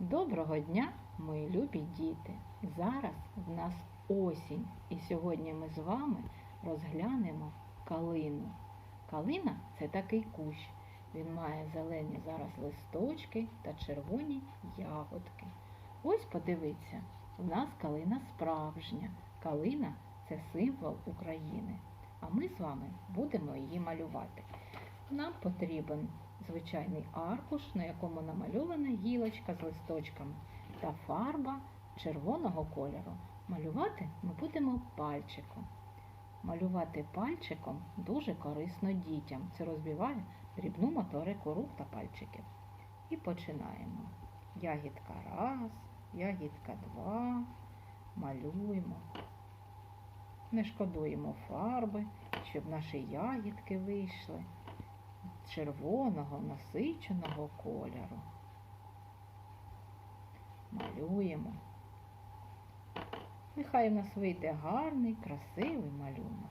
Доброго дня, мої любі діти! Зараз в нас осінь, і сьогодні ми з вами розглянемо калину. Калина це такий кущ. Він має зелені зараз листочки та червоні ягодки. Ось подивіться, у нас калина справжня. Калина це символ України. А ми з вами будемо її малювати. Нам потрібен звичайний аркуш, на якому намальована гілочка з листочками та фарба червоного кольору. Малювати ми будемо пальчиком. Малювати пальчиком дуже корисно дітям. Це розбиває дрібну моторику рук та пальчиків. І починаємо. Ягідка раз, ягідка два. Малюємо. Не шкодуємо фарби, щоб наші ягідки вийшли червоного насиченого кольору. Малюємо. Нехай у нас вийде гарний, красивий малюнок.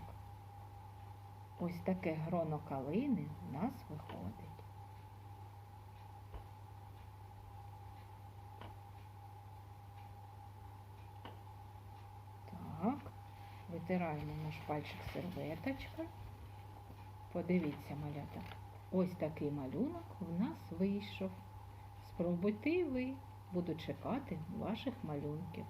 Ось таке гроно калини в нас виходить. Так, витираємо наш пальчик серветочка. Подивіться, малята. Ось такий малюнок в нас вийшов. Спробуйте ви. Буду чекати ваших малюнків.